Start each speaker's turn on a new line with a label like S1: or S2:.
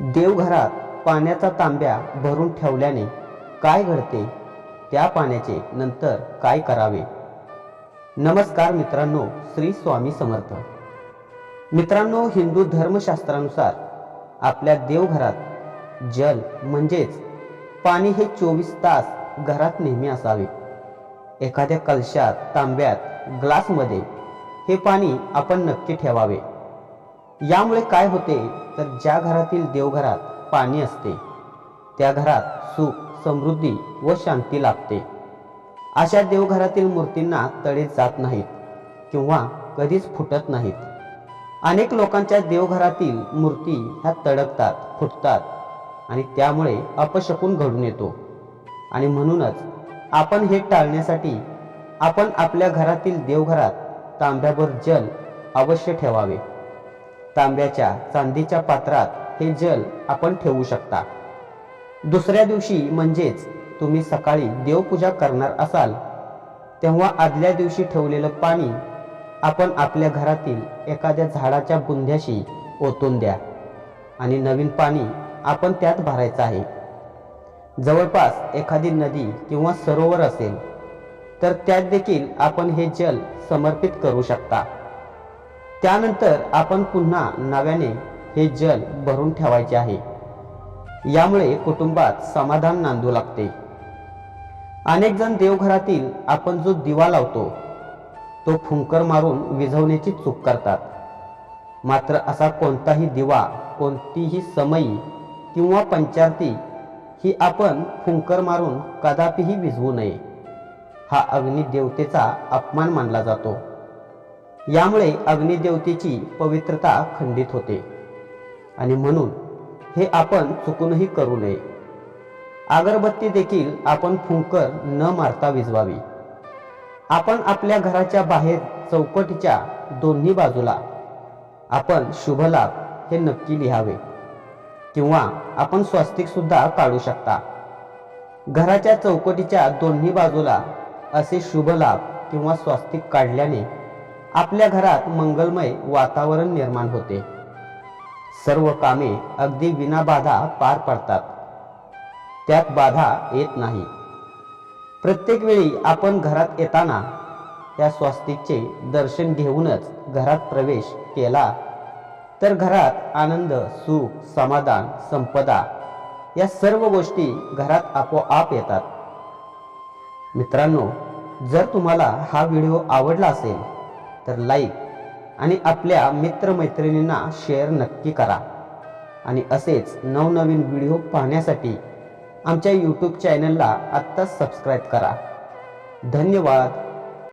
S1: देवघरात पाण्याचा तांब्या भरून ठेवल्याने काय घडते? त्या पाण्याचे नंतर काय करावे? नमस्कार मित्रांनो श्री स्वामी समर्थ. मित्रांनो हिंदू धर्मशास्त्रानुसार आपल्या देवघरात जल म्हणजेच पाणी हे चोवीस तास घरात नेहमी असावे. एखाद्या कलशात तांब्यात ग्लासमध्ये हे पाणी आपण नक्की ठेवावे. यामुळे काय होते? तर ज्या घरातील देवघरात पाणी असते त्या घरात सुख समृद्धी व शांती लाभते. अशा देवघरातील मूर्तींना तडे जात नाहीत किंवा कधीच फुटत नाहीत. अनेक लोकांच्या देवघरातील मूर्ती ह्या तडकतात फुटतात आणि त्यामुळे अपशकून घडून येतो. आणि म्हणूनच आपण हे टाळण्यासाठी आपण आपल्या घरातील देवघरात तांब्याभर जल अवश्य ठेवावे. तांब्याच्या चांदीच्या पात्रात हे जल आपण ठेवू शकता. दुसऱ्या दिवशी म्हणजेच तुम्ही सकाळी देवपूजा करणार असाल तेव्हा आदल्या दिवशी ठेवलेलं पाणी आपण आपल्या घरातील एखाद्या झाडाच्या बुंध्याशी ओतून द्या आणि नवीन पाणी आपण त्यात भरायचं आहे. जवळपास एखादी नदी किंवा सरोवर असेल तर त्यात देखील आपण हे जल समर्पित करू शकता. त्यानंतर आपण पुन्हा नव्याने हे जल भरून ठेवायचे आहे. यामुळे कुटुंबात समाधान नांदू लागते. अनेक जण देवघरातील आपण जो दिवा लावतो तो फुंकर मारून विझवण्याची चूक करतात. मात्र असा कोणताही दिवा कोणतीही समयी किंवा पंचारती ही आपण फुंकर मारून कदापिही विझवू नये. हा अग्निदेवतेचा अपमान मानला जातो. यामुळे अग्निदेवतेची पवित्रता खंडित होते. आणि म्हणून हे आपण चुकूनही करू नये. अगरबत्ती देखील आपण फुंकर न मारता विजवावी. आपण आपल्या घराच्या बाहेर चौकटीच्या दोन्ही बाजूला आपण शुभलाभ हे नक्की लिहावे. किंवा आपण स्वस्तिक सुद्धा काढू शकता. घराच्या चौकटीच्या दोन्ही बाजूला असे शुभ लाभ किंवा स्वास्तिक काढल्याने आपल्या घरात मंगलमय वातावरण निर्माण होते. सर्व कामे अगदी विनाबाधा पार पडतात. त्यात बाधा येत नाही. प्रत्येक वेळी आपण घरात येताना त्या स्वास्तिकचे दर्शन घेऊनच घरात प्रवेश केला तर घरात आनंद सुख समाधान संपदा या सर्व गोष्टी घरात आपोआप येतात. मित्रांनो जर तुम्हाला हा व्हिडिओ आवडला असेल तर लाईक आणि आपल्या मित्रमैत्रिणींना शेअर नक्की करा. आणि असेच नवनवीन व्हिडिओ पाहण्यासाठी आमच्या यूट्यूब चॅनलला आत्ताच सबस्क्राईब करा. धन्यवाद.